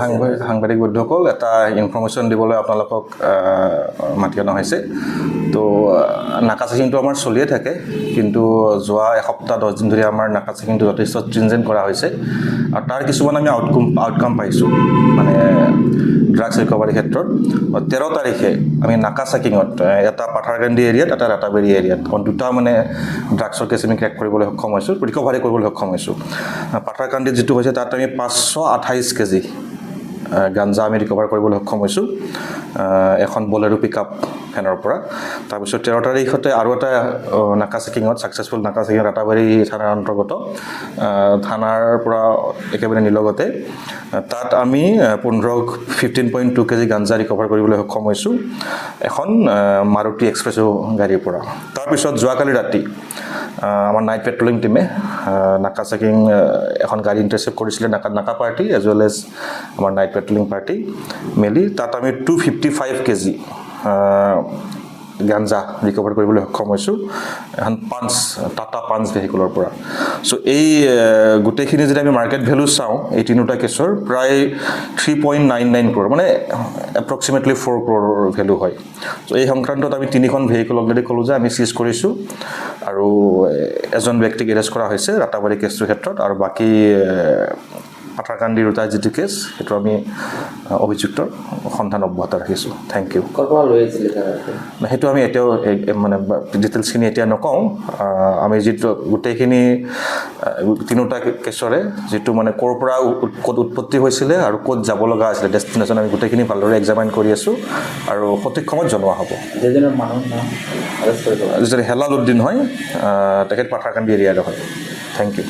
সাংবাদিক সাংবাদিক বন্ধুসকল এটা ইনফৰ্মেশ্যন দিবলৈ আপোনালোকক মাতি অনা হৈছে। তো নাকা চেকিংটো আমাৰ চলিয়ে থাকে। কিন্তু যোৱা এসপ্তাহ দহ দিন ধৰি আমাৰ নাকা চেকিংটো যথেষ্ট ষ্ট্ৰিনজেণ্ট কৰা হৈছে। আৰু তাৰ কিছুমান আমি আউটকাম আউটকাম পাইছোঁ মানে ড্ৰাগছ ৰিকভাৰীৰ ক্ষেত্ৰত। তেৰ তাৰিখে আমি নাকা চেকিঙত এটা পাথাৰকান্দি এৰিয়াত এটা ৰাতাবাৰী এৰিয়াত কাৰণ দুটা মানে ড্ৰাগছৰ কেছ আমি ক্ৰেক কৰিবলৈ সক্ষম হৈছোঁ ৰিকভাৰী কৰিবলৈ সক্ষম হৈছোঁ। আহ, পাথাৰকান্দিত যিটো হৈছে তাত আমি পাঁচশ আঠাইছ কেজি গাঞ্জা আমি ৰিকভাৰ কৰিবলৈ সক্ষম হৈছোঁ এখন বলেৰো পিক আপ ফেনৰ পৰা। তাৰপিছত তেৰ তাৰিখতে আৰু এটা নাকা চেকিঙত ছাকচেছফুল নাকা চেকিঙত ৰাতাবাৰী থানাৰ অন্তৰ্গত থানাৰ পৰা একেবাৰে নিলগতে তাত আমি পোন্ধৰ ফিফটিন পইণ্ট টু কেজি গাঞ্জা ৰিকভাৰ কৰিবলৈ সক্ষম হৈছোঁ এখন মাৰুতি এক্সপ্ৰেছো গাড়ীৰ পৰা। তাৰপিছত যোৱাকালি ৰাতি আমাৰ নাইট পেট্ৰলিং টিমে নাকা চেকিং এখন গাড়ী ইণ্টাৰচেপ্ট কৰিছিলে নাকা নাকা পাৰ্টি এজ ৱেল এজ আমাৰ নাইট পেট্ৰলিং পাৰ্টি মিলি তাত আমি টু ফিফটি ফাইভ কেজি গাঞ্জা ৰিকভাৰ কৰিবলৈ সক্ষম হৈছোঁ। এখন পাঞ্চ টাটা পাঞ্চ ভেহিকুলৰ পৰা। চ' এই গোটেইখিনি যদি আমি মাৰ্কেট ভেলু চাওঁ, এই তিনিওটা কেছৰ প্ৰায় থ্ৰী পইণ্ট নাইন নাইন ক্ৰ'ৰ মানে এপ্ৰক্সিমেটলি ফ'ৰ ক্ৰ'ৰৰ ভেলু হয়। চ' এই সংক্ৰান্তত আমি তিনিখন ভেহিকুল অলৰেডি ক'লোঁ যে আমি চিজ কৰিছোঁ। আৰু এজন ব্যক্তিক এৰেষ্ট কৰা হৈছে ৰাতাবাৰী কেছটোৰ ক্ষেত্ৰত আৰু বাকী এ, ৰোতা যিটো কেছ সেইটো আমি অভিযুক্তৰ সন্ধান অব্যাহত ৰাখিছোঁ। থেংক ইউ সেইটো আমি এতিয়াও মানে ডিটেইলছখিনি এতিয়া নকওঁ। আমি যিটো গোটেইখিনি তিনিওটা কেছৰে যিটো মানে ক'ৰ পৰা ক'ত উৎপত্তি হৈছিলে আৰু ক'ত যাব লগা আছিলে ডেষ্টিনেশ্যন আমি গোটেইখিনি ভালদৰে এক্সামাইন কৰি আছোঁ আৰু সঠিক সময়ত জনোৱা হ'ব। যিজন হেলাল উদ্দিন হয় তেখেত পাথাৰকান্দি এৰিয়াৰ হয় থেংক ইউ